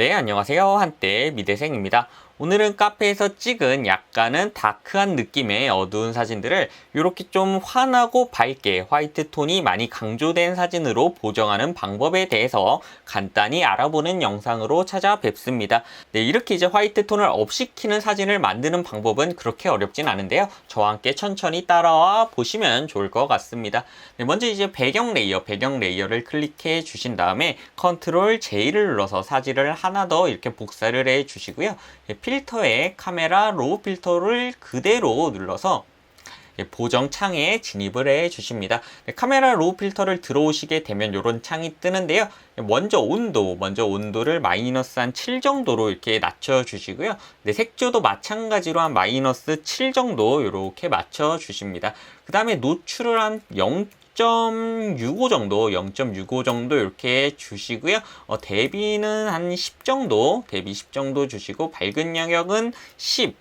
네, 안녕하세요. 한때 미대생입니다. 오늘은 카페에서 찍은 약간은 다크한 느낌의 어두운 사진들을 이렇게 좀 환하고 밝게 화이트 톤이 많이 강조된 사진으로 보정하는 방법에 대해서 간단히 알아보는 영상으로 찾아뵙습니다. 네, 이렇게 이제 화이트 톤을 업시키는 사진을 만드는 방법은 그렇게 어렵진 않은데요. 저와 함께 천천히 따라와 보시면 좋을 것 같습니다. 네, 먼저 이제 배경 레이어, 배경 레이어를 클릭해 주신 다음에 컨트롤 J를 눌러서 사진을 하나 더 이렇게 복사를 해 주시고요. 네, 필터에 카메라 로우 필터를 그대로 눌러서 보정 창에 진입을 해 주십니다. 네, 카메라 로우 필터를 들어오시게 되면 이런 창이 뜨는데요. 먼저 온도, 먼저 온도를 마이너스 한 7 정도로 이렇게 낮춰 주시고요. 네, 색조도 마찬가지로 한 마이너스 7 정도 이렇게 맞춰 주십니다. 그 다음에 노출을 한 0. 0.65 정도, 0.65 정도 이렇게 주시고요. 어, 대비는 한 10 정도, 대비 10 정도 주시고 밝은 영역은 10,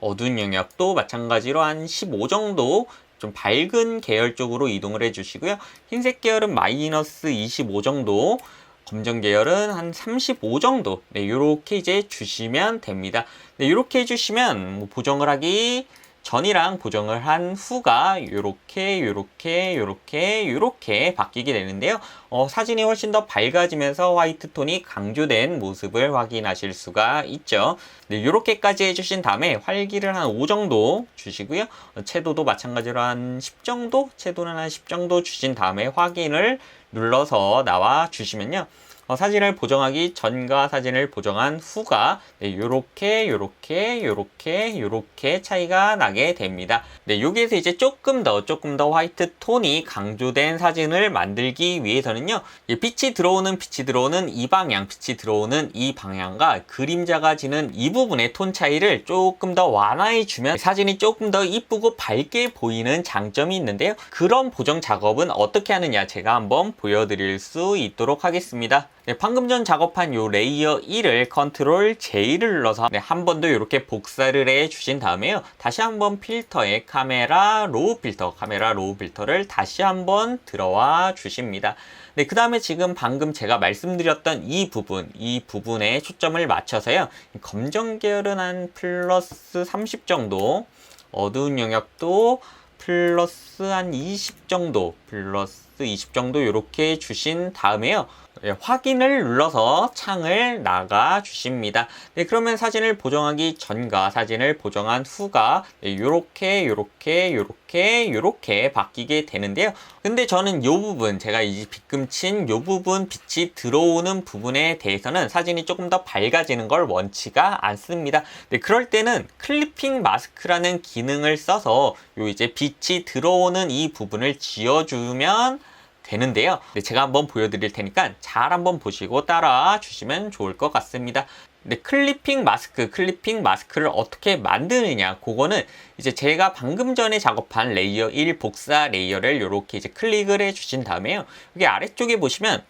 어두운 영역도 마찬가지로 한 15 정도 좀 밝은 계열 쪽으로 이동을 해주시고요. 흰색 계열은 마이너스 25 정도, 검정 계열은 한 35 정도, 네, 이렇게 이제 주시면 됩니다. 네, 이렇게 해주시면 뭐 보정을 하기 전이랑 보정을 한 후가 이렇게 이렇게 이렇게 이렇게 바뀌게 되는데요. 어, 사진이 훨씬 더 밝아지면서 화이트 톤이 강조된 모습을 확인하실 수가 있죠. 네, 이렇게까지 해주신 다음에 활기를 한 5 정도 주시고요. 어, 채도도 마찬가지로 한 10 정도, 채도는 한 10 정도 주신 다음에 확인을 눌러서 나와 주시면요. 어, 사진을 보정하기 전과 사진을 보정한 후가 네, 요렇게 요렇게 요렇게 요렇게 차이가 나게 됩니다. 네, 여기에서 이제 조금 더 조금 더 화이트 톤이 강조된 사진을 만들기 위해서는요. 빛이 들어오는 빛이 들어오는 이 방향 빛이 들어오는 이 방향과 그림자가 지는 이 부분의 톤 차이를 조금 더 완화해 주면 사진이 조금 더 이쁘고 밝게 보이는 장점이 있는데요. 그런 보정 작업은 어떻게 하느냐 제가 한번 보여드릴 수 있도록 하겠습니다. 네, 방금 전 작업한 요 레이어 1을 컨트롤 J를 눌러서 네, 한 번 더 이렇게 복사를 해 주신 다음에요. 다시 한번 필터에 카메라 로우 필터, 카메라 로우 필터를 다시 한번 들어와 주십니다. 네, 그 다음에 지금 방금 제가 말씀드렸던 이 부분, 이 부분에 초점을 맞춰서요. 검정 계열은 한 플러스 30 정도, 어두운 영역도 플러스 한 20 정도, 플러스 20 정도 이렇게 주신 다음에요. 예, 확인을 눌러서 창을 나가 주십니다. 네, 그러면 사진을 보정하기 전과 사진을 보정한 후가 이렇게 이렇게 이렇게 이렇게 바뀌게 되는데요. 근데 저는 이 부분 제가 이 빗금친 이 부분 빛이 들어오는 부분에 대해서는 사진이 조금 더 밝아지는 걸 원치가 않습니다. 네, 그럴 때는 클리핑 마스크라는 기능을 써서 요 이제 빛이 들어오는 이 부분을 지어주면 되는데요. 네, 제가 한번 보여드릴 테니까 잘 한번 보시고 따라와 주시면 좋을 것 같습니다. 네, 클리핑 마스크, 클리핑 마스크를 어떻게 만드느냐, 그거는 이제 제가 방금 전에 작업한 레이어 1 복사 레이어를 이렇게 이제 클릭을 해 주신 다음에요. 여기 아래쪽에 보시면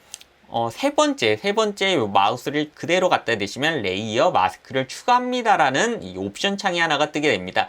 어, 세 번째, 세 번째 마우스를 그대로 갖다 대시면 레이어 마스크를 추가합니다라는 이 옵션 창이 하나가 뜨게 됩니다.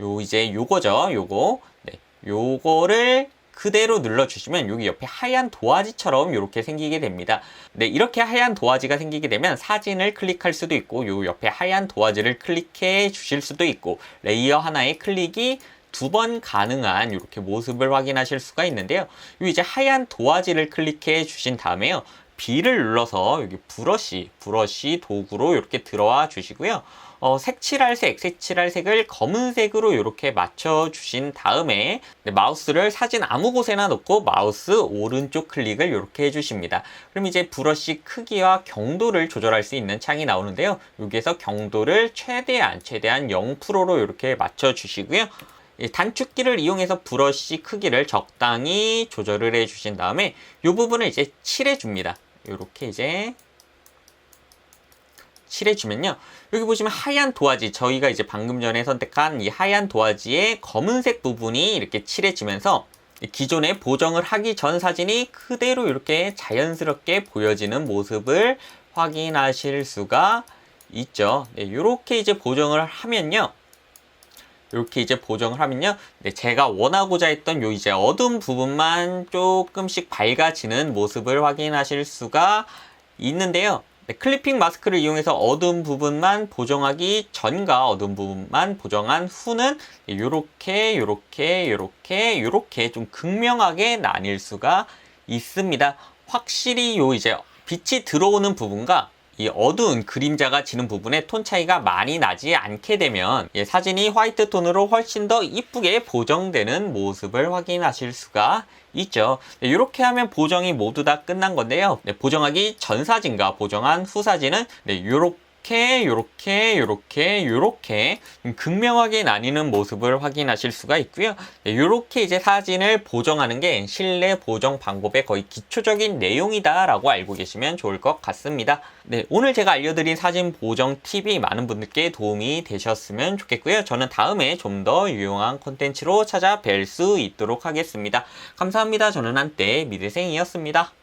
요 이제 요거죠, 요거. 네, 요거를 그대로 눌러주시면 여기 옆에 하얀 도화지처럼 이렇게 생기게 됩니다. 네, 이렇게 하얀 도화지가 생기게 되면 사진을 클릭할 수도 있고 요 옆에 하얀 도화지를 클릭해 주실 수도 있고 레이어 하나의 클릭이 두 번 가능한 이렇게 모습을 확인하실 수가 있는데요. 요 이제 하얀 도화지를 클릭해 주신 다음에요. B를 눌러서 여기 브러쉬, 브러쉬 도구로 이렇게 들어와 주시고요. 어, 색칠할 색, 색칠할 색을 검은색으로 이렇게 맞춰 주신 다음에 네, 마우스를 사진 아무 곳에나 놓고 마우스 오른쪽 클릭을 이렇게 해주십니다. 그럼 이제 브러쉬 크기와 경도를 조절할 수 있는 창이 나오는데요. 여기에서 경도를 최대한 최대한 0%로 이렇게 맞춰 주시고요. 단축키를 이용해서 브러쉬 크기를 적당히 조절을 해 주신 다음에 이 부분을 이제 칠해 줍니다. 이렇게 이제 칠해주면요. 여기 보시면 하얀 도화지, 저희가 이제 방금 전에 선택한 이 하얀 도화지의 검은색 부분이 이렇게 칠해지면서 기존에 보정을 하기 전 사진이 그대로 이렇게 자연스럽게 보여지는 모습을 확인하실 수가 있죠. 네, 이렇게 이제 보정을 하면요. 이렇게 이제 보정을 하면요. 네, 제가 원하고자 했던 요 이제 어두운 부분만 조금씩 밝아지는 모습을 확인하실 수가 있는데요. 네, 클리핑 마스크를 이용해서 어두운 부분만 보정하기 전과 어두운 부분만 보정한 후는 이렇게 이렇게 이렇게 이렇게 좀 극명하게 나뉠 수가 있습니다. 확실히 요 이제 빛이 들어오는 부분과 이 어두운 그림자가 지는 부분에 톤 차이가 많이 나지 않게 되면 예, 사진이 화이트 톤으로 훨씬 더 이쁘게 보정되는 모습을 확인하실 수가 있죠. 이렇게 하면 보정이 모두 다 끝난 건데요. 네, 보정하기 전 사진과 보정한 후 사진은 네, 이렇게 요렇게 요렇게 요렇게 요렇게 극명하게 나뉘는 모습을 확인하실 수가 있고요. 네, 요렇게 이제 사진을 보정하는 게 실내 보정 방법의 거의 기초적인 내용이다라고 알고 계시면 좋을 것 같습니다. 네, 오늘 제가 알려드린 사진 보정 팁이 많은 분들께 도움이 되셨으면 좋겠고요. 저는 다음에 좀 더 유용한 콘텐츠로 찾아뵐 수 있도록 하겠습니다. 감사합니다. 저는 한때 미대생이었습니다.